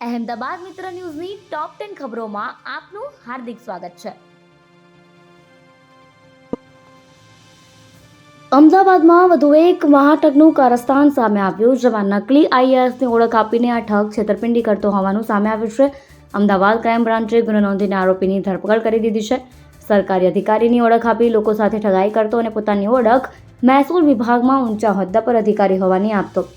અહેમદાબાદ મિત્ર ન્યૂઝની top ten ખબરોમાં આપનું હાર્દિક સ્વાગત છે. અમદાવાદમાં વધુ એક મહાઠગનું કારસ્તાન સામે આવ્યું, જેમાં નકલી આઈએએસની ઓળખ આપીને આ ઠગ છેતરપિંડી કરતો હોવાનું સામે આવ્યું છે. અમદાવાદ ક્રાઇમ બ્રાન્ચે ગુનો નોંધીને આરોપીની ધરપકડ કરી દીધી છે. સરકારી અધિકારીની ઓળખ આપી લોકો સાથે ઠગાઈ કરતો અને પોતાની ઓળખ મહેસૂલ વિભાગમાં ઊંચા હોદ્દા પર અધિકારી હોવાની આપતો.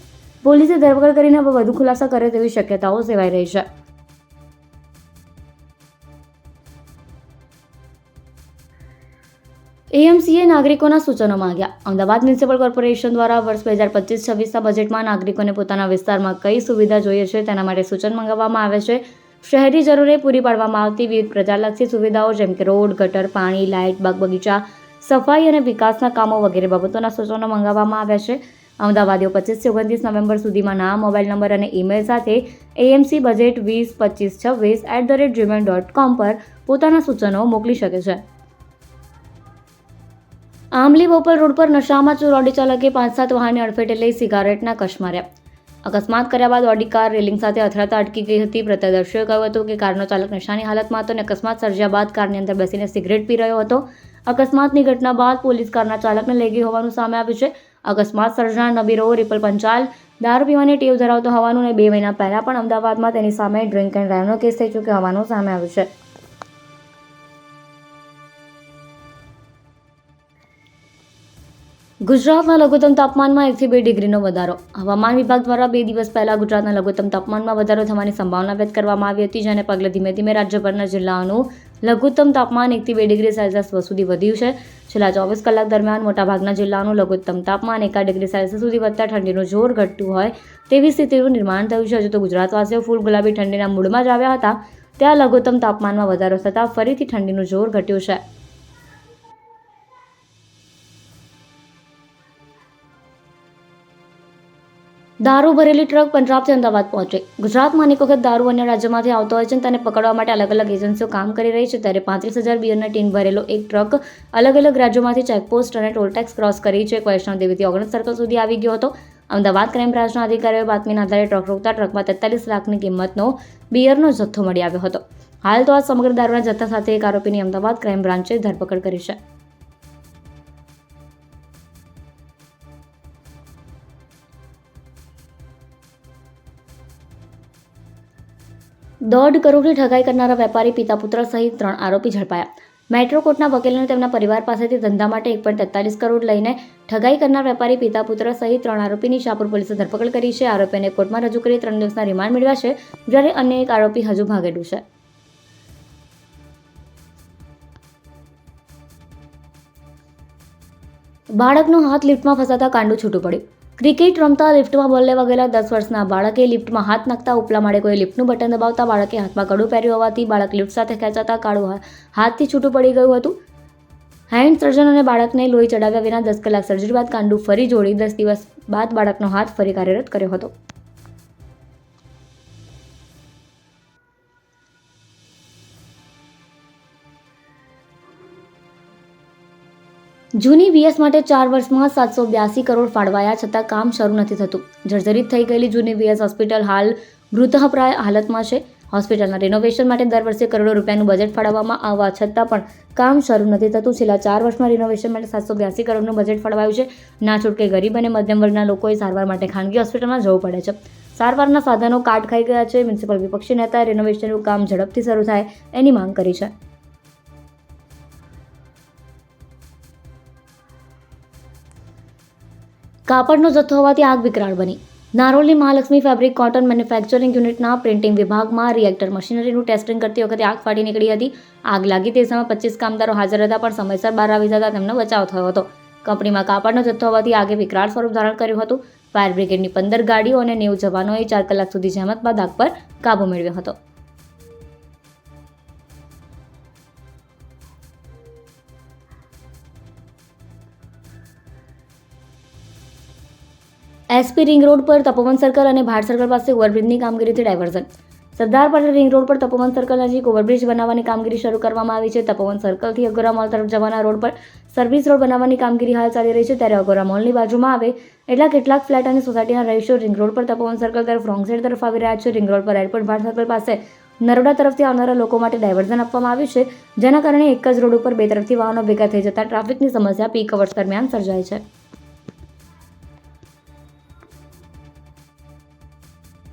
પોલીસે ધરપકડ કરીને હવે વધુ ખુલાસા કરે તેવી શક્યતાઓ સેવાઈ રહી છે. એએમસીએ નાગરિકોના સૂચનો માંગ્યા. અમદાવાદ મ્યુનિસિપલ કોર્પોરેશન દ્વારા વર્ષ બે હજાર પચીસ છવ્વીસના બજેટમાં નાગરિકોને પોતાના વિસ્તારમાં કઈ સુવિધા જોઈએ છે તેના માટે સૂચન મંગાવવામાં આવે છે. શહેરી જરૂરે પૂરી પાડવામાં આવતી વિવિધ પ્રજાલક્ષી સુવિધાઓ જેમ કે રોડ, ગટર, પાણી, લાઇટ બાગ બગીચા સફાઈ અને વિકાસના કામો વગેરે બાબતોના સૂચનો મંગાવવામાં આવ્યા છે. અમદાવાદીઓ પચીસથી ઓગણત્રીસ નવેમ્બર સુધીમાં નામ મોબાઈલ નંબર અને ઈમેલ સાથે એએમસી બજેટ વીસ પચીસ છવ્વીસ at the rate Gmail dot com પર પોતાના સૂચનો મોકલી શકે છે. આંબલી બોપલ રોડ પર નશામાં ચોર ઓડી ચાલકે પાંચ સાત વાહનને અડફેટે લઈ સિગારેટના કશ માર્યા. અકસ્માત કર્યા બાદ ઓડી કાર રેલિંગ સાથે અથડાતા અટકી ગઈ હતી. પ્રત્યદર્શીઓએ કહ્યું હતું કે કારનો ચાલક નશાની હાલતમાં હતો અને અકસ્માત સર્જ્યા બાદ કારની અંદર બેસીને સિગરેટ પી રહ્યો હતો. અકસ્માતની ઘટના બાદ પોલીસ કારના ચાલકને લઈ ગઈ હોવાનું સામે આવ્યું છે. અકસ્માત સર્જનાર નબીરો રિપલ પંચાલ. દારૂ પીવાની ટેવ ધરાવતો હોવાનું અને બે મહિના પહેલા પણ અમદાવાદમાં તેની સામે ડ્રિંક એન્ડ ડ્રાઈવનો કેસ થઈ ચૂક્યો હોવાનું સામે આવ્યું છે. ગુજરાતના લઘુત્તમ તાપમાનમાં એકથી બે ડિગ્રીનો વધારો. હવામાન વિભાગ દ્વારા બે દિવસ પહેલા ગુજરાતના લઘુત્તમ તાપમાનમાં વધારો થવાની સંભાવના વ્યક્ત કરવામાં આવી હતી, જેને પગલે ધીમે ધીમે રાજ્યભરના જિલ્લાઓનું લઘુત્તમ તાપમાન એકથી બે ડિગ્રી સેલ્સિયસ સુધી વધ્યું છે. છેલ્લા ચોવીસ કલાક દરમિયાન મોટાભાગના જિલ્લાનું લઘુત્તમ તાપમાન એકાદ ડિગ્રી સેલ્સિયસ સુધી વધતા ઠંડીનું જોર ઘટતું હોય તેવી સ્થિતિનું નિર્માણ થયું છે. હજુ તો ગુજરાતવાસીઓ ફૂલ ગુલાબી ઠંડીના મૂડમાં જ આવ્યા હતા. ત્યાં લઘુત્તમ તાપમાનમાં વધારો થતાં ફરીથી ઠંડીનું જોર ઘટ્યું છે. દારૂ ભરેલી ટ્રક પંજાબથી અમદાવાદ પહોંચે. ગુજરાતમાં અનેક વખત દારૂ અન્ય રાજ્યમાંથી આવતો હોય છે અને તેને પકડવા માટે અલગ અલગ એજન્સીઓ કામ કરી રહી છે. ત્યારે પાંત્રીસ હજાર બિયરના ટીન ભરેલો એક ટ્રક અલગ અલગ રાજ્યોમાંથી ચેકપોસ્ટ અને ટોલટેક્સ ક્રોસ કરી છે. વૈષ્ણવદેવીથી ઓગણીસ સર્કલ સુધી આવી ગયો હતો. અમદાવાદ ક્રાઇમ બ્રાન્ચના અધિકારીઓએ બાતમીના આધારે ટ્રક રોકતા ટ્રકમાં તેતાલીસ લાખની કિંમતનો બિયરનો જથ્થો મળી આવ્યો હતો. હાલ તો આ સમગ્ર દારૂના જથ્થા સાથે એક આરોપીની અમદાવાદ ક્રાઇમ બ્રાન્ચે ધરપકડ કરી છે. દોઢ કરોડની ઠગાઈ કરનારા વેપારી પિતા પુત્ર સહિત ત્રણ આરોપી ઝડપાયા. મેટ્રો કોર્ટના વકીલોને તેમના પરિવાર પાસેથી ધંધા માટે એક પોઈન્ટ તેતાલીસ કરોડ લઈને ઠગાઈ કરનાર વેપારી પિતા પુત્ર સહિત ત્રણ આરોપીની શાહપુર પોલીસે ધરપકડ કરી છે. આરોપીને કોર્ટમાં રજૂ કરી ત્રણ દિવસના રિમાન્ડ મેળવ્યા છે, જ્યારે અન્ય એક આરોપી હજુ ભાગેલું છે. બાળકનો હાથ લિફ્ટમાં ફસાતા કાંડું છૂટું પડ્યું. ક્રિકેટ રમતા લિફ્ટમાં બોલ લેવા ગયેલા દસ વર્ષના બાળકે લિફ્ટમાં હાથ નાખતા ઉપલા માળે કોઈ લિફ્ટનું બટન દબાવતા બાળકે હાથમાં કડું પહેર્યું હોવાથી બાળક લિફ્ટ સાથે ખેંચાતા કાળું હાથથી છૂટું પડી ગયું હતું. હેન્ડ સર્જન અને બાળકને લોહી ચડાવ્યા વિના દસ કલાક સર્જરી બાદ કાંડું ફરી જોડી દસ દિવસ બાદ બાળકનો હાથ ફરી કાર્યરત કર્યો હતો. જૂની વીએસ માટે ચાર વર્ષમાં સાતસો બ્યાસી કરોડ ફાળવાયા છતાં કામ શરૂ નથી થતું. જર્જરિત થઈ ગયેલી જૂની વીએસ હોસ્પિટલ હાલ મૃતઃપ્રાય હાલતમાં છે. હોસ્પિટલના રિનોવેશન માટે દર વર્ષે કરોડો રૂપિયાનું બજેટ ફાળવવામાં આવવા છતાં પણ કામ શરૂ નથી થતું. છેલ્લા ચાર વર્ષમાં રિનોવેશન માટે સાતસો બ્યાસી કરોડનું બજેટ ફાળવાયું છે. ના છૂટકે ગરીબ અને મધ્યમ વર્ગના લોકોએ સારવાર માટે ખાનગી હોસ્પિટલમાં જવું પડે છે. સારવારના સાધનો કાટ ખાઈ ગયા છે. મ્યુનિસિપલ વિપક્ષી નેતાએ રિનોવેશનનું કામ ઝડપથી શરૂ થાય એની માંગ કરી છે. કાપડનો જથ્થો હોવાથી આગ વિકરાળ બની. નારોલની મહાલક્ષ્મી ફેબ્રિક કોટન મેન્યુફેક્ચરિંગ યુનિટના પ્રિન્ટિંગ વિભાગમાં રિએક્ટર મશીનરીનું ટેસ્ટિંગ કરતી વખતે આગ ફાટી નીકળી હતી. આગ લાગી તે સમયે પચીસ કામદારો હાજર હતા પણ સમયસર બહાર આવી જતા તેમનો બચાવ થયો હતો. કંપનીમાં કાપડનો જથ્થો હોવાથી આગે વિકરાળ સ્વરૂપ ધારણ કર્યું હતું. ફાયર બ્રિગેડની પંદર ગાડીઓ અને નેવું જવાનોએ ચાર કલાક સુધી જહેમત બાદ આગ પર કાબૂ મેળવ્યો હતો. એસપી રિંગ રોડ પર તપોવન સર્કલ અને ભાટ સર્કલ પાસે ઓવરબ્રિજની કામગીરીથી diversion. Sardar Patel ring road પર તપોવન સર્કલ નજીક ઓવરબ્રિજ બનાવવાની કામગીરી શરૂ કરવામાં આવી છે. તપોવન સર્કલથી અગોરા મોલ તરફ જવાના રોડ પર સર્વિસ રોડ બનાવવાની કામગીરી હાલ ચાલી રહી છે. ત્યારે અગોરા મોલની બાજુમાં આવે એટલા કેટલાક ફ્લેટ અને સોસાયટીના રહીશો રિંગ રોડ પર તપોવન સર્કલ તરફ રોંગ સાઈડ તરફ આવી રહ્યા છે. રિંગ રોડ પર એરપોર્ટ ભાટ સર્કલ પાસે નરોડા તરફથી આવનારા લોકો માટે ડાયવર્ઝન આપવામાં આવ્યું છે. જેના કારણે એક જ રોડ ઉપર બે તરફથી વાહનો ભેગા થઈ જતા ટ્રાફિકની સમસ્યા પીક અવર્સ દરમિયાન સર્જાય છે.